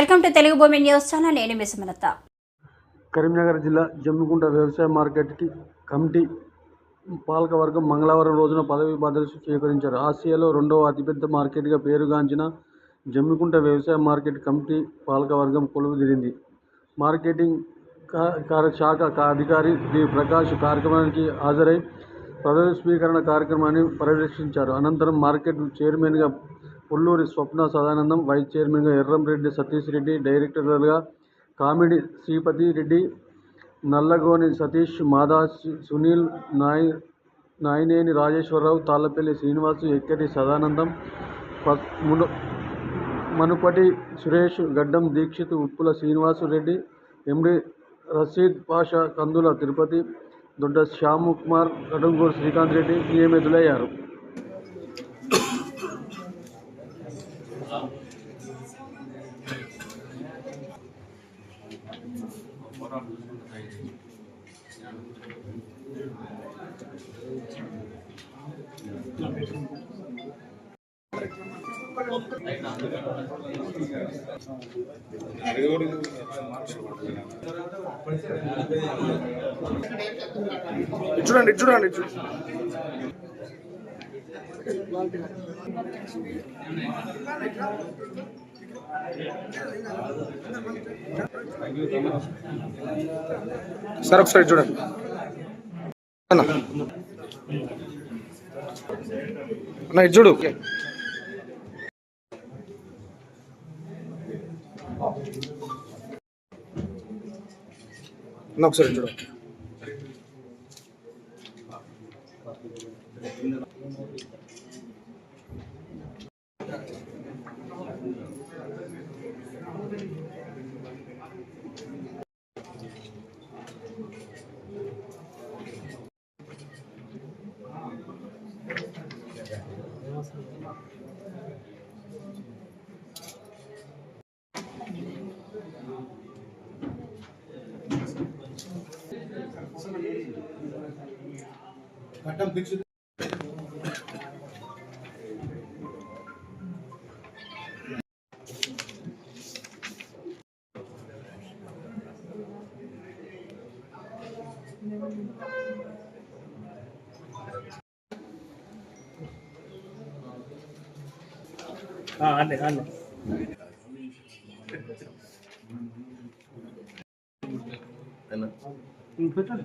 Welcome to Telugu భూమి news channel. నేను మిసమలత కరీంనగర్ జిల్లా జమ్మికుంట వ్యవసాయ మార్కెట్కి కమిటీ పాలకవర్గం మంగళవారం రోజున పదవి భద్రత స్వీకరించారు. ఆసియాలో రెండవ అతిపెద్ద మార్కెట్గా పేరుగాంచిన జమ్మికుంట వ్యవసాయ మార్కెట్ కమిటీ పాలకవర్గం కొలువుదీరింది మార్కెటింగ్ కార్య శాఖ అధికారి డి. ప్రకాష్ కార్యక్రమానికి హాజరై పదవి స్వీకరణ కార్యక్రమాన్ని పర్యవేక్షించారు. అనంతరం మార్కెట్ చైర్మన్గా పుల్లూరి స్వప్న సదానందం వైస్ చైర్మన్గా ఎర్రంరెడ్డి సతీష్ రెడ్డి డైరెక్టర్లుగా కామిడి శ్రీపతి రెడ్డి నల్లగోని సతీష్ మాదా సునీల్ నాయ్ నాయనేని రాజేశ్వరరావు తాళ్ళపల్లి శ్రీనివాసు ఎక్కటి సదానందం ప- మనుపటి సురేష్ గడ్డం దీక్షిత్ ఉప్పుల శ్రీనివాసు రెడ్డి ఎండి రషీద్ పాషా కందుల తిరుపతి దొడ్డ శ్యామ్ కుమార్ కడుంగూరు శ్రీకాంత్ రెడ్డి నియమితులయ్యారు చూడండి ఇటు చూడండి చూడండి సార్ ఒకసారి చూడండి. అన్న. ఇది చూడు. ఒకసారి చూడు. கட்டம் பிச்சு. ஆ ஆண்டு ஆண்டு. என்ன? பெற்றால்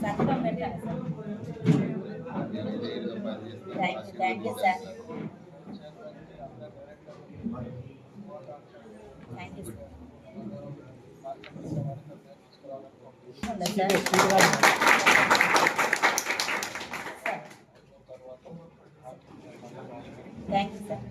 sir thank you thank you sir thank you sir thank you sir